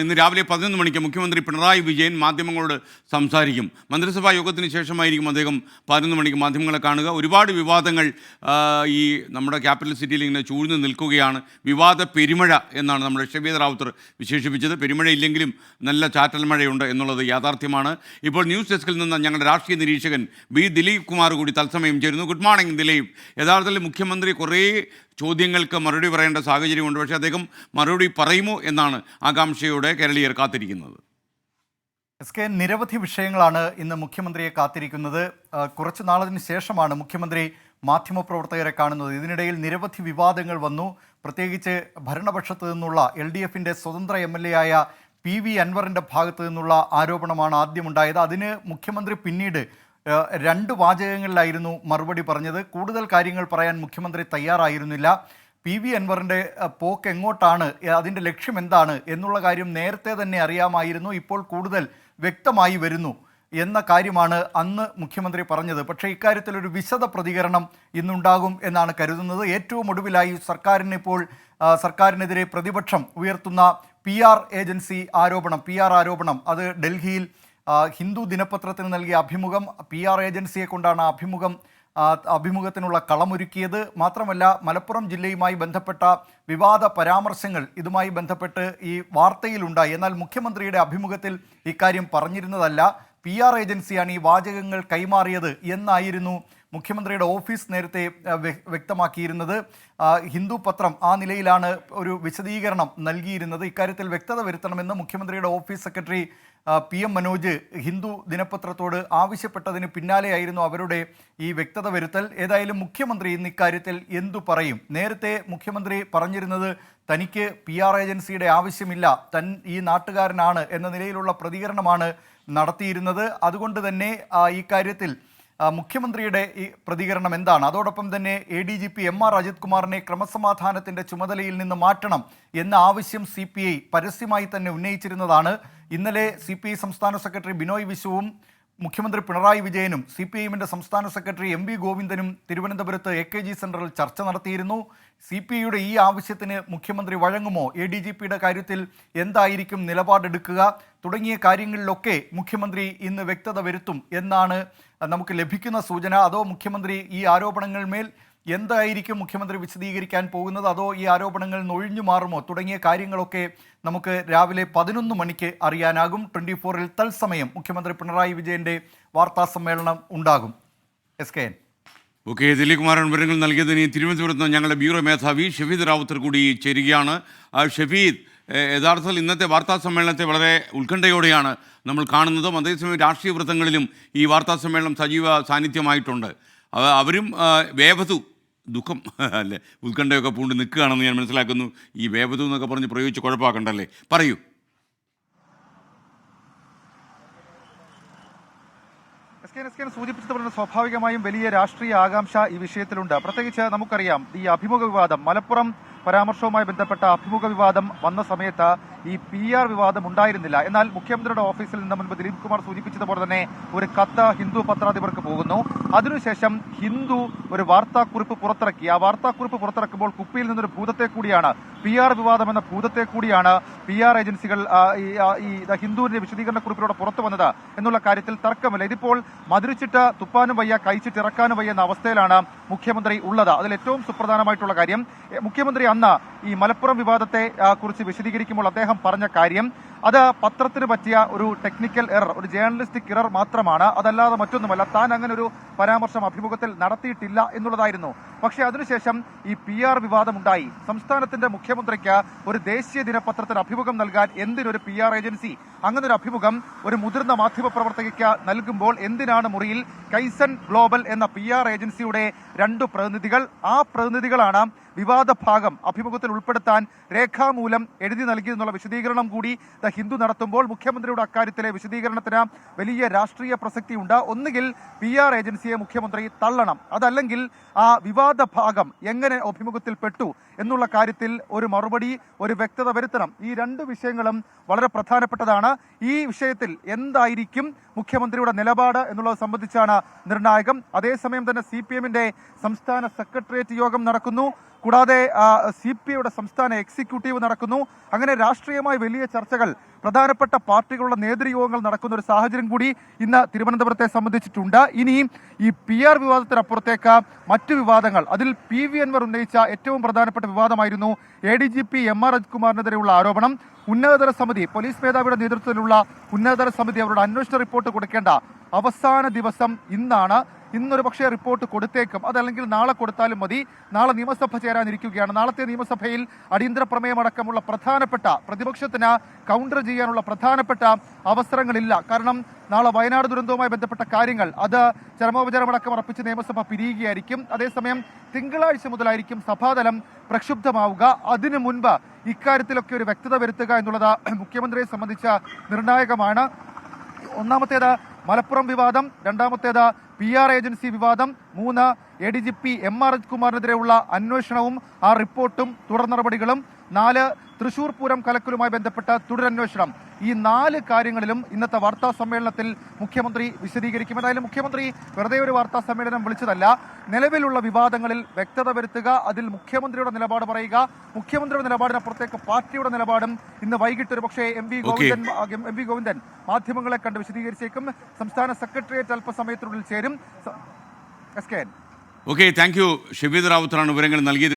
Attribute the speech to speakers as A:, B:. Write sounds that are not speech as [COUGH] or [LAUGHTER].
A: ഇന്ന് രാവിലെ പതിനൊന്ന് മണിക്ക് മുഖ്യമന്ത്രി പിണറായി വിജയൻ മാധ്യമങ്ങളോട് സംസാരിക്കും. മന്ത്രിസഭാ യോഗത്തിന് ശേഷമായിരിക്കും അദ്ദേഹം പതിനൊന്ന് മണിക്ക് മാധ്യമങ്ങളെ കാണുക. ഒരുപാട് വിവാദങ്ങൾ ഈ നമ്മുടെ ക്യാപിറ്റൽ സിറ്റിയിൽ ഇങ്ങനെ ചൂഴ്ന്നു നിൽക്കുകയാണ്. വിവാദ പെരുമഴ എന്നാണ് നമ്മുടെ ഷബീദ് റാവുത്തർ വിശേഷിപ്പിച്ചത്. പെരുമഴ ഇല്ലെങ്കിലും നല്ല ചാറ്റൽ മഴയുണ്ട് എന്നുള്ളത് യാഥാർത്ഥ്യമാണ്. ഇപ്പോൾ ന്യൂസ് ഡെസ്കിൽ നിന്ന് ഞങ്ങളുടെ രാഷ്ട്രീയ നിരീക്ഷകൻ ബി ദിലീപ് കുമാർ കൂടി തത്സമയം ചേരുന്നു. Good morning Dileep. യഥാർത്ഥത്തിൽ മുഖ്യമന്ത്രി കുറേ ചോദ്യങ്ങൾക്ക് മറുപടി പറയേണ്ട സാഹചര്യമുണ്ട്. പക്ഷേ അദ്ദേഹം മറുപടി പറയുമോ എന്നാണ് ആകാംക്ഷയോടെ കേരളീയർ കാത്തിരിക്കുന്നത്.
B: എസ് കെ നിരവധി വിഷയങ്ങളാണ് ഇന്ന് മുഖ്യമന്ത്രിയെ കാത്തിരിക്കുന്നത്. കുറച്ച് നാളതിന് ശേഷമാണ് മുഖ്യമന്ത്രി മാധ്യമപ്രവർത്തകരെ കാണുന്നത്. ഇതിനിടയിൽ നിരവധി വിവാദങ്ങൾ വന്നു. പ്രത്യേകിച്ച് ഭരണപക്ഷത്ത് നിന്നുള്ള എൽ ഡി എഫിന്റെ സ്വതന്ത്ര എം എൽ എ ആയ പി വി അൻവറിന്റെ ഭാഗത്തു നിന്നുള്ള ആരോപണമാണ് ആദ്യമുണ്ടായത്. അതിന് മുഖ്യമന്ത്രി പിന്നീട് രണ്ട് വാചകങ്ങളിലായിരുന്നു മറുപടി പറഞ്ഞത്. കൂടുതൽ കാര്യങ്ങൾ പറയാൻ മുഖ്യമന്ത്രി തയ്യാറായിരുന്നില്ല. പി വി അൻവറിന്റെ പോക്ക് എങ്ങോട്ടാണ് അതിന്റെ ലക്ഷ്യം എന്താണ് എന്നുള്ള കാര്യം നേരത്തെ തന്നെ അറിയാമായിരുന്നു. ഇപ്പോൾ കൂടുതൽ വ്യക്തമായി വരുന്നു എന്ന കാര്യമാണ് അന്ന് മുഖ്യമന്ത്രി പറഞ്ഞത്. പക്ഷേ ഇക്കാര്യത്തിൽ ഒരു വിശദ പ്രതികരണം ഇന്നുണ്ടാകും എന്നാണ് കരുതുന്നത്. ഏറ്റവും ഒടുവിലായി സർക്കാരിന് ഇപ്പോൾ സർക്കാരിനെതിരെ പ്രതിപക്ഷം ഉയർത്തുന്ന പി ആർ ഏജൻസി ആരോപണം പി ആർ ആരോപണം. അത് ഡൽഹിയിൽ ഹിന്ദു ദിനപത്രത്തിന് നൽകിയ അഭിമുഖം പി ആർ ഏജൻസിയെ കൊണ്ടാണ് അഭിമുഖം അഭിമുഖത്തിനുള്ള കളമൊരുക്കിയത്. മാത്രമല്ല മലപ്പുറം ജില്ലയുമായി ബന്ധപ്പെട്ട വിവാദ പരാമർശങ്ങൾ ഇതുമായി ബന്ധപ്പെട്ട് ഈ വാർത്തയിലുണ്ടായി. എന്നാൽ മുഖ്യമന്ത്രിയുടെ അഭിമുഖത്തിൽ ഇക്കാര്യം പറഞ്ഞിരുന്നതല്ല. പി ആർ ഏജൻസിയാണ് ഈ വാചകങ്ങൾ കൈമാറിയത് എന്നായിരുന്നു മുഖ്യമന്ത്രിയുടെ ഓഫീസ് നേരത്തെ വ്യക്തമാക്കിയിരുന്നത്. ഹിന്ദു പത്രം ആ നിലയിലാണ് ഒരു വിശദീകരണം നൽകിയിരുന്നത്. ഇക്കാര്യത്തിൽ വ്യക്തത വരുത്തണമെന്ന് മുഖ്യമന്ത്രിയുടെ office secretary P M Manoj Hindu ദിനപത്രത്തോട് ആവശ്യപ്പെട്ടതിന് പിന്നാലെയായിരുന്നു അവരുടെ ഈ വ്യക്തത വരുത്തൽ. ഏതായാലും മുഖ്യമന്ത്രി ഇന്ന് ഇക്കാര്യത്തിൽ എന്തു പറയും? നേരത്തെ മുഖ്യമന്ത്രി പറഞ്ഞിരുന്നത് തനിക്ക് പി ആർ ഏജൻസിയുടെ ആവശ്യമില്ല തൻ ഈ നാട്ടുകാരനാണ് എന്ന നിലയിലുള്ള പ്രതികരണമാണ് നടത്തിയിരുന്നത്. അതുകൊണ്ട് തന്നെ ഈ കാര്യത്തിൽ മുഖ്യമന്ത്രിയുടെ ഈ പ്രതികരണം എന്താണ്? അതോടൊപ്പം തന്നെ A D G P M R Ajith കുമാറിനെ ക്രമസമാധാനത്തിന്റെ ചുമതലയിൽ നിന്ന് മാറ്റണം എന്ന ആവശ്യം സി പി ഐ പരസ്യമായി തന്നെ ഉന്നയിച്ചിരുന്നതാണ്. ഇന്നലെ സി പി ഐ സംസ്ഥാന സെക്രട്ടറി ബിനോയ് വിശ്വവും മുഖ്യമന്ത്രി പിണറായി വിജയനും സി പി ഐഎമ്മിന്റെ സംസ്ഥാന സെക്രട്ടറി എം വി ഗോവിന്ദനും തിരുവനന്തപുരത്ത് എ കെ ജി സെന്ററിൽ ചർച്ച നടത്തിയിരുന്നു. സി പി ഐയുടെ ഈ ആവശ്യത്തിന് മുഖ്യമന്ത്രി വഴങ്ങുമോ? എ ഡി ജി പിയുടെ കാര്യത്തിൽ എന്തായിരിക്കും നിലപാടെടുക്കുക? തുടങ്ങിയ കാര്യങ്ങളിലൊക്കെ മുഖ്യമന്ത്രി ഇന്ന് വ്യക്തത വരുത്തും എന്നാണ് നമുക്ക് ലഭിക്കുന്ന സൂചന. അതോ മുഖ്യമന്ത്രി ഈ ആരോപണങ്ങൾമേൽ എന്തായിരിക്കും മുഖ്യമന്ത്രി വിശദീകരിക്കാൻ പോകുന്നത്? അതോ ഈ ആരോപണങ്ങൾ നൊഴിഞ്ഞു മാറുമോ? തുടങ്ങിയ കാര്യങ്ങളൊക്കെ നമുക്ക് രാവിലെ പതിനൊന്ന് മണിക്ക് അറിയാനാകും. ട്വന്റി ഫോറിൽ തത്സമയം മുഖ്യമന്ത്രി പിണറായി വിജയന്റെ വാർത്താ സമ്മേളനം ഉണ്ടാകും. S K N.
A: Okay Dileep Kumaran വിവരങ്ങൾ നൽകിയതിന് തിരുവനന്തപുരത്ത് ഞങ്ങളുടെ ബ്യൂറോ മേധാവി ഷഫീദ് റാവുത്തർ കൂടി ചേരുകയാണ്. ഷഫീദ് യഥാർത്ഥത്തിൽ ഇന്നത്തെ വാർത്താ സമ്മേളനത്തെ വളരെ ഉത്കണ്ഠയോടെയാണ് നമ്മൾ കാണുന്നതും അതേസമയം രാഷ്ട്രീയ വൃത്തങ്ങളിലും ഈ വാർത്താ സമ്മേളനം സജീവ സാന്നിധ്യമായിട്ടുണ്ട്. അവരും വേവതു ദുഃഖം. [LAUGHS] അല്ലേ? ഉത്കണ്ഠയൊക്കെ പൂണ്ട് നിൽക്കുകയാണെന്ന് ഞാൻ മനസ്സിലാക്കുന്നു. ഈ വേവതു എന്നൊക്കെ പറഞ്ഞ് പ്രയോഗിച്ച് കുഴപ്പമാക്കണ്ടല്ലേ? പറയൂ.
C: എസ് കെ സൂചിപ്പിച്ചതുപോലെ സ്വാഭാവികമായും വലിയ രാഷ്ട്രീയ ആകാംക്ഷ ഈ വിഷയത്തിലുണ്ട്. പ്രത്യേകിച്ച് നമുക്കറിയാം ഈ അഭിമുഖ വിവാദം. മലപ്പുറം പരാമർശവുമായി ബന്ധപ്പെട്ട അഭിമുഖ വിവാദം വന്ന സമയത്ത് ഈ പി ആർ വിവാദം ഉണ്ടായിരുന്നില്ല എന്നാൽ മുഖ്യമന്ത്രിയുടെ ഓഫീസിൽ നിന്ന് മുൻപ് ദിലീപ് കുമാർ സൂചിപ്പിച്ചതുപോലെ തന്നെ ഒരു കത്ത് ഹിന്ദു പത്രാധിപർക്ക് പോകുന്നു. അതിനുശേഷം ഹിന്ദു ഒരു വാർത്താക്കുറിപ്പ് പുറത്തിറക്കി. ആ വാർത്താക്കുറിപ്പ് പുറത്തിറക്കുമ്പോൾ കുപ്പിയിൽ നിന്നൊരു ഭൂതത്തെ കൂടിയാണ് പി ആർ വിവാദം എന്ന ഭൂതത്തെ കൂടിയാണ് പി ആർ ഏജൻസികൾ ഈ, ഹിന്ദുവിന്റെ വിശദീകരണ കുറിപ്പിലൂടെ പുറത്തു വന്നത് എന്നുള്ള കാര്യത്തിൽ തർക്കമില്ല. ഇതിപ്പോൾ മതിരിച്ചിട്ട് തുപ്പാനും വയ്യ കഴിച്ചിട്ട് ഇറക്കാനും വയ്യ എന്ന അവസ്ഥയിലാണ് മുഖ്യമന്ത്രി ഉള്ളത്. അതിൽ ഏറ്റവും സുപ്രധാനമായിട്ടുള്ള കാര്യം മുഖ്യമന്ത്രി അന്ന് ഈ മലപ്പുറം വിവാദത്തെ കുറിച്ച് വിശദീകരിക്കുമ്പോൾ അദ്ദേഹം പറഞ്ഞ കാര്യം അത് പത്രത്തിന് പറ്റിയ ഒരു ടെക്നിക്കൽ എറർ ഒരു ജേർണലിസ്റ്റിക് എറർ മാത്രമാണ്. അതല്ലാതെ മറ്റൊന്നുമല്ല താൻ അങ്ങനെ ഒരു പരാമർശം അഭിമുഖത്തിൽ നടത്തിയിട്ടില്ല എന്നുള്ളതായിരുന്നു. പക്ഷെ അതിനുശേഷം ഈ പി ആർ വിവാദമുണ്ടായി. സംസ്ഥാനത്തിന്റെ മുഖ്യമന്ത്രിക്ക് ഒരു ദേശീയ ദിനപത്രത്തിന് അഭിമുഖം നൽകാൻ എന്തിനൊരു പി ആർ ഏജൻസി അങ്ങനെ ഒരു അഭിമുഖം ഒരു മുതിർന്ന മാധ്യമ പ്രവർത്തകയ്ക്ക് നൽകുമ്പോൾ എന്തിനാണ് മുറിയിൽ കൈസൺ ഗ്ലോബൽ എന്ന പി ആർ ഏജൻസിയുടെ രണ്ടു പ്രതിനിധികൾ? ആ പ്രതിനിധികളാണ് വിവാദ ഭാഗം അഭിമുഖത്തിൽ ഉൾപ്പെടുത്താൻ രേഖാമൂലം എഴുതി നൽകിയെന്നുള്ള വിശദീകരണം കൂടി ഹിന്ദു നടത്തുമ്പോൾ മുഖ്യമന്ത്രിയുടെ അക്കാര്യത്തിലെ വിശദീകരണത്തിന് വലിയ രാഷ്ട്രീയ പ്രസക്തിയുണ്ട്. ഒന്നുകിൽ പി ആർ ഏജൻസിയെ മുഖ്യമന്ത്രി തള്ളണം. അതല്ലെങ്കിൽ ആ വിവാദ ഭാഗം എങ്ങനെ അഭിമുഖത്തിൽ പെട്ടു എന്നുള്ള കാര്യത്തിൽ ഒരു മറുപടി ഒരു വ്യക്തത വരുത്തണം. ഈ രണ്ട് വിഷയങ്ങളും വളരെ പ്രധാനപ്പെട്ടതാണ്. ഈ വിഷയത്തിൽ എന്തായിരിക്കും മുഖ്യമന്ത്രിയുടെ നിലപാട് എന്നുള്ളത് സംബന്ധിച്ചാണ് നിർണായകം. അതേസമയം തന്നെ സി സംസ്ഥാന സെക്രട്ടേറിയറ്റ് യോഗം നടക്കുന്നു. കൂടാതെ സി പി ഐയുടെ സംസ്ഥാന എക്സിക്യൂട്ടീവ് നടക്കുന്നു. അങ്ങനെ രാഷ്ട്രീയമായ വലിയ ചർച്ചകൾ പ്രധാനപ്പെട്ട പാർട്ടികളുടെ നേതൃയോഗങ്ങൾ നടക്കുന്ന ഒരു സാഹചര്യം കൂടി ഇന്ന് തിരുവനന്തപുരത്തെ സംബന്ധിച്ചിട്ടുണ്ട്. ഇനി ഈ പി ആർ വിവാദത്തിനപ്പുറത്തേക്ക് മറ്റു വിവാദങ്ങൾ അതിൽ പി വി അൻവർ ഉന്നയിച്ച ഏറ്റവും പ്രധാനപ്പെട്ട വിവാദമായിരുന്നു A D G P M R അജ്കുമാറിനെതിരെയുള്ള ആരോപണം. ഉന്നതതല സമിതി പോലീസ് മേധാവിയുടെ നേതൃത്വത്തിലുള്ള ഉന്നതതല സമിതി അവരുടെ അന്വേഷണ റിപ്പോർട്ട് കൊടുക്കേണ്ട അവസാന ദിവസം ഇന്നാണ്. ഇന്നൊരു പക്ഷേ റിപ്പോർട്ട് കൊടുത്തേക്കും. അതല്ലെങ്കിൽ നാളെ കൊടുത്താലും മതി. നാളെ നിയമസഭ ചേരാനിരിക്കുകയാണ്. നാളത്തെ നിയമസഭയിൽ അടിയന്തര പ്രമേയമടക്കമുള്ള പ്രധാനപ്പെട്ട പ്രതിപക്ഷത്തിന് കൗണ്ടർ ചെയ്യാനുള്ള പ്രധാനപ്പെട്ട അവസരങ്ങളില്ല. കാരണം നാളെ വയനാട് ദുരന്തവുമായി ബന്ധപ്പെട്ട കാര്യങ്ങൾ അത് ചരമോപചാരമടക്കം അർപ്പിച്ച് നിയമസഭ പിരിയുകയായിരിക്കും. അതേസമയം തിങ്കളാഴ്ച മുതലായിരിക്കും സഭാതലം പ്രക്ഷുബ്ധമാവുക. അതിനു മുൻപ് ഇക്കാര്യത്തിലൊക്കെ ഒരു വ്യക്തത വരുത്തുക എന്നുള്ളത് മുഖ്യമന്ത്രിയെ സംബന്ധിച്ച നിർണായകമാണ്. ഒന്നാമത്തേത് മലപ്പുറം വിവാദം രണ്ടാമത്തേത് പി ആർ ഏജൻസി വിവാദം മൂന്ന് A D G P M R Ajith കുമാറിനെതിരെയുള്ള അന്വേഷണവും ആ റിപ്പോർട്ടും തുടർ നടപടികളും നാല് തൃശൂർ പൂരം കലക്കലുമായി ബന്ധപ്പെട്ട തുടരന്വേഷണം. ഈ നാല് കാര്യങ്ങളിലും ഇന്നത്തെ വാർത്താ സമ്മേളനത്തിൽ മുഖ്യമന്ത്രി വിശദീകരിക്കും. ഏതായാലും മുഖ്യമന്ത്രി വെറുതെ ഒരു വാർത്താ സമ്മേളനം വിളിച്ചതല്ല. നിലവിലുള്ള വിവാദങ്ങളിൽ വ്യക്തത വരുത്തുക അതിൽ മുഖ്യമന്ത്രിയുടെ നിലപാട് പറയുക മുഖ്യമന്ത്രിയുടെ നിലപാടിനപ്പുറത്തേക്ക് പാർട്ടിയുടെ നിലപാടും ഇന്ന് വൈകിട്ട് ഒരു പക്ഷേ M V Govindan M V Govindan മാധ്യമങ്ങളെ കണ്ട് വിശദീകരിച്ചേക്കും. സംസ്ഥാന സെക്രട്ടേറിയറ്റ് അല്പസമയത്തിനുള്ളിൽ ചേരും. S K
A: okay thank you. Shabeed റാവുത്തറാണ് വിവരങ്ങൾ നൽകിയത്.